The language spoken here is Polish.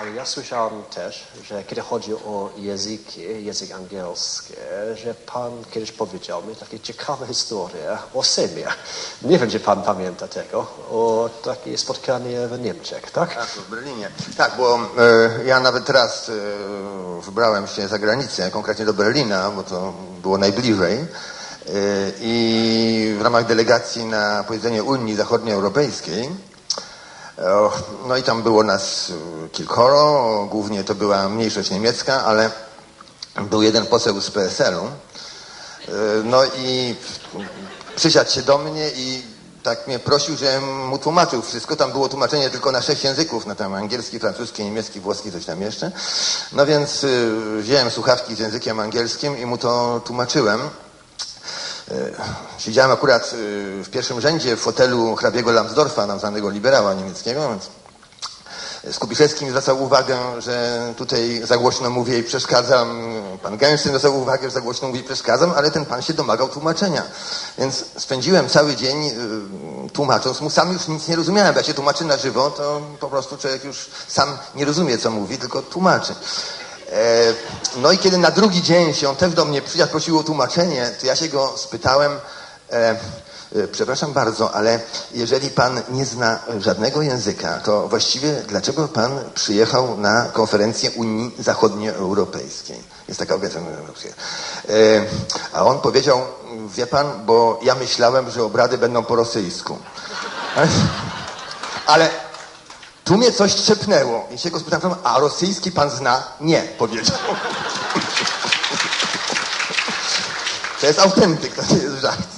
Ale ja słyszałem też, że kiedy chodzi o języki, język angielski, że pan kiedyś powiedział mi takie ciekawe historie o Semie. Nie wiem, czy pan pamięta tego, o takie spotkanie w Niemczech, tak? Tak, w Berlinie. Tak, bo e, ja nawet raz e, wybrałem się za granicę, konkretnie do Berlina, bo to było najbliżej. E, I w ramach delegacji na posiedzenie Unii Zachodnioeuropejskiej no i tam było nas e, kilkoro, głównie to była mniejszość niemiecka, ale był jeden poseł z PSL-u. E, No i przysiadł się do mnie i tak mnie prosił, żebym mu tłumaczył wszystko. Tam było tłumaczenie tylko na sześć języków, no tam angielski, francuski, niemiecki, włoski, coś tam jeszcze. No więc y, wziąłem słuchawki z językiem angielskim i mu to tłumaczyłem. Y, Siedziałem akurat y, w pierwszym rzędzie w fotelu hrabiego Lambsdorffa, nam znanego liberała niemieckiego, więc Skubiszewski mi zwracał uwagę, że tutaj za głośno mówię i przeszkadzam. Pan Gęszczyn zwracał uwagę, że za głośno mówię i przeszkadzam, ale ten pan się domagał tłumaczenia. Więc spędziłem cały dzień y, tłumacząc mu. Sam już nic nie rozumiałem. Jak się tłumaczy na żywo, to po prostu człowiek już sam nie rozumie, co mówi, tylko tłumaczy. E, No i kiedy na drugi dzień się on też do mnie przyjadł, prosił o tłumaczenie, to ja się go spytałem, e, e, przepraszam bardzo, ale jeżeli pan nie zna żadnego języka, to właściwie dlaczego pan przyjechał na konferencję Unii Zachodnioeuropejskiej? Jest taka organizacja A on powiedział, wie pan, bo ja myślałem, że obrady będą po rosyjsku. Ale tu mnie coś trzepnęło i się go spytałem, a rosyjski pan zna? Nie, powiedział. To jest autentyk, to nie jest żart.